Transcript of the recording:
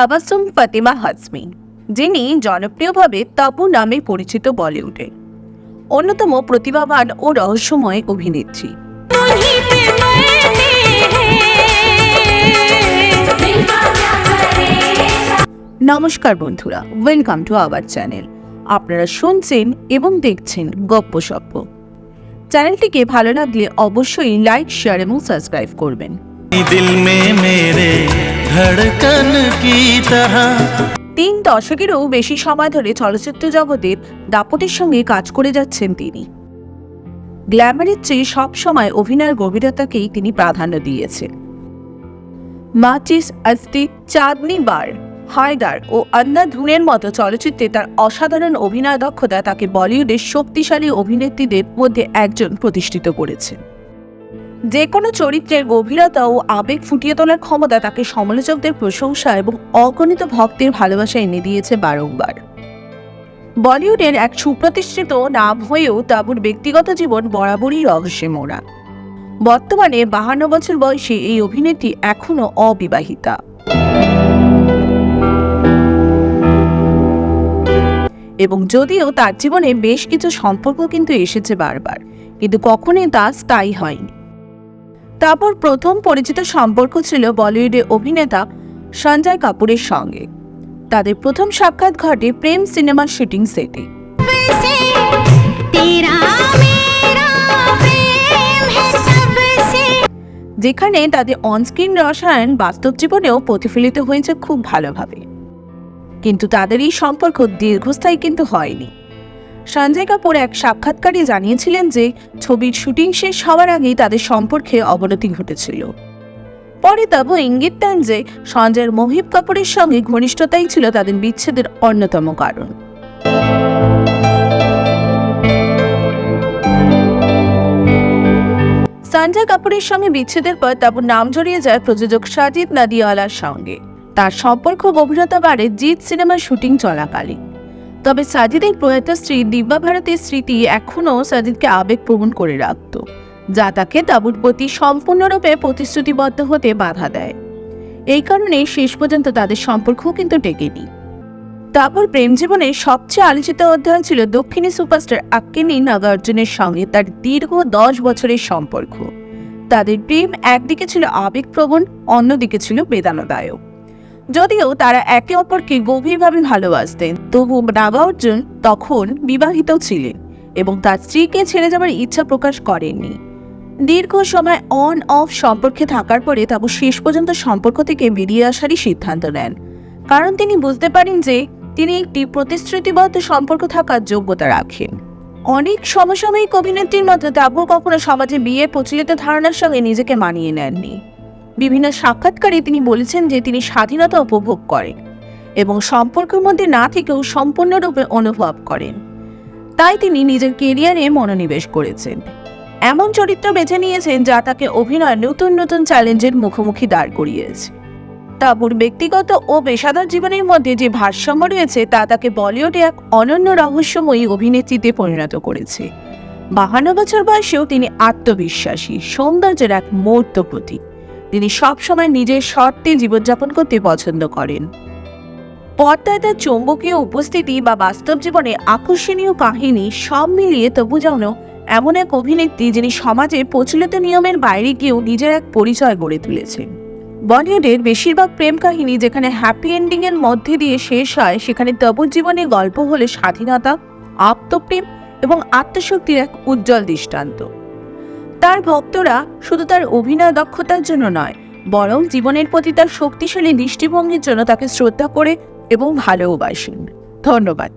তাবাসুম ফাতিমা হাসমি, যিনি জনপ্রিয়ভাবে তাপু নামে পরিচিত বলিউডে। অন্যতম প্রতিভাবান ও রহস্যময় অভিনেত্রী। নমস্কার বন্ধুরা ওয়েলকাম টু আওয়ার চ্যানেল আপনারা শুনছেন এবং দেখছেন গপ্প সপ্প। চ্যানেলটিকে ভালো লাগলে অবশ্যই লাইক শেয়ার এবং সাবস্ক্রাইব করবেন। দিল মে মেরে ধড়ক তিন দশকেরও বেশি সময় ধরে চলচ্চিত্র জগতের দাপটের সঙ্গে কাজ করে যাচ্ছেন তিনি। গ্ল্যামারের চেয়ে সবসময় অভিনয়ের গভীরতাকেই তিনি প্রাধান্য দিয়েছেন। মাচিস, আস্তি, চাঁদনি বার, হায়দার ও আন্না ধুনের মতো চলচ্চিত্রে তার অসাধারণ অভিনয় দক্ষতা তাকে বলিউডের শক্তিশালী অভিনেত্রীদের মধ্যে একজন প্রতিষ্ঠিত করেছে যে কোনো চরিত্রের গভীরতা ও আবেগ ফুটিয়ে তোলার ক্ষমতা তাকে সমালোচকদের প্রশংসা এবং অগণিত ভক্তের ভালোবাসা এনে দিয়েছে বারংবার। বলিউডের এক সুপ্রতিষ্ঠিত নাম হয়েও তাবুর ব্যক্তিগত জীবন বরাবরই রহস্যে মোড়া বর্তমানে বাহান্ন বছর বয়সে এই অভিনেত্রী এখনও অবিবাহিতা। এবং যদিও তার জীবনে বেশ কিছু সম্পর্ক কিন্তু এসেছে বারবার, কিন্তু কখনোই তা স্থায়ী হয়নি। তারপর প্রথম পরিচিত সম্পর্ক ছিল বলিউডে অভিনেতা সঞ্জয় কাপুরের সঙ্গে। তাদের প্রথম সাক্ষাৎ ঘটে প্রেম সিনেমার শুটিং সেটে। যেখানে তাদের অনস্ক্রিন রসায়ন বাস্তব জীবনেও প্রতিফলিত হয়েছে খুব ভালোভাবে। কিন্তু তাদের এই সম্পর্ক দীর্ঘস্থায়ী কিন্তু হয়নি। সঞ্জয় কাপুর এক সাক্ষাৎকারে জানিয়েছিলেন যে, ছবির শুটিং শেষ হওয়ার আগেই তাদের সম্পর্কে অবনতি ঘটেছিল। পরে তাবু ইঙ্গিত দেন যে, সঞ্জয়ের মহিব কাপুরের সঙ্গে ঘনিষ্ঠতাই ছিল তাদের বিচ্ছেদের অন্যতম কারণ। সঞ্জয় কাপুরের সঙ্গে বিচ্ছেদের পর তারপর নাম জড়িয়ে যায় প্রযোজক সাজিদ নাদিয়ালার সঙ্গে। তার সম্পর্ক গভীরতা বাড়ে জিৎ সিনেমার শুটিং চলাকালীন। তবে সাজিদের প্রয়াত স্ত্রী দিব্যা ভারতীর স্মৃতি এখনও সাজিদকে আবেগপ্রবণ করে রাখত, যা তাকে তাবুর প্রতি সম্পূর্ণরূপে প্রতিশ্রুতিবদ্ধ হতে বাধা দেয়। এই কারণে শেষ পর্যন্ত তাদের সম্পর্কও কিন্তু টেকেনি। তারপর প্রেম জীবনের সবচেয়ে আলোচিত অধ্যায় ছিল দক্ষিণী সুপারস্টার আক্কিনী নাগার্জুনের সঙ্গে তার দীর্ঘ দশ বছরের সম্পর্ক। তাদের প্রেম একদিকে ছিল আবেগপ্রবণ, অন্যদিকে ছিল বেদনাদায়ক। যদিও তারা একে অপরকে গভীরভাবে ভালোবাসতেন, তবু নাগার্জুন তখন বিবাহিত ছিলেন এবং তার স্ত্রীকে ছেড়ে যাবার ইচ্ছা প্রকাশ করেননি। দীর্ঘ সময় অন অফ সম্পর্কে থাকার পরে তাবু শেষ পর্যন্ত সম্পর্ক থেকে বেরিয়ে আসারই সিদ্ধান্ত নেন। কারণ তিনি বুঝতে পারেন যে তিনি একটি প্রতিশ্রুতিবদ্ধ সম্পর্ক থাকার যোগ্যতা রাখেন। অনেক সমসাময়িক অভিনেত্রীর মতো তাবু কখনো সমাজে বিয়ে প্রচলিত ধারণার সঙ্গে নিজেকে মানিয়ে নেননি। বিভিন্ন সাক্ষাৎকারে তিনি বলেছেন যে তিনি স্বাধীনতা উপভোগ করেন এবং সম্পর্কের মধ্যে না থেকেও সম্পূর্ণরূপে অনুভব করেন। তাই তিনি নিজের কেরিয়ারে মনোনিবেশ করেছেন। এমন চরিত্র বেছে নিয়েছেন যা তাকে অভিনয় নতুন নতুন চ্যালেঞ্জের মুখোমুখি দাঁড় করিয়েছে। তাবুর ব্যক্তিগত ও পেশাদার জীবনের মধ্যে যে ভারসাম্য রয়েছে তা তাকে বলিউডে এক অনন্য রহস্যময়ী অভিনেত্রীতে পরিণত করেছে। বাহান্ন বছর বয়সেও তিনি আত্মবিশ্বাসী, সৌন্দর্যের এক মূর্ত প্রতীক। তিনি সবসময় নিজের শর্তে জীবনযাপন করতে পছন্দ করেন। পর্দায় তার চৌম্বকীয় উপস্থিতি বা বাস্তব জীবনে আকর্ষণীয় কাহিনী সব মিলিয়ে তবু যেন এমন এক অভিনেত্রী যিনি সমাজে প্রচলিত নিয়মের বাইরে গিয়েও নিজের এক পরিচয় গড়ে তুলেছেন। বলিউডের বেশিরভাগ প্রেম কাহিনী যেখানে হ্যাপি এন্ডিং এর মধ্যে দিয়ে শেষ হয়, সেখানে তবুর জীবনে গল্প হলে স্বাধীনতা, আত্মপ্রেম এবং আত্মশক্তির এক উজ্জ্বল দৃষ্টান্ত। তার ভক্তরা শুধু তার অভিনয় দক্ষতার জন্য নয়, বরং জীবনের প্রতি তার শক্তিশালী দৃষ্টিভঙ্গির জন্য তাকে শ্রদ্ধা করে এবং ভালোবাসেন ধন্যবাদ।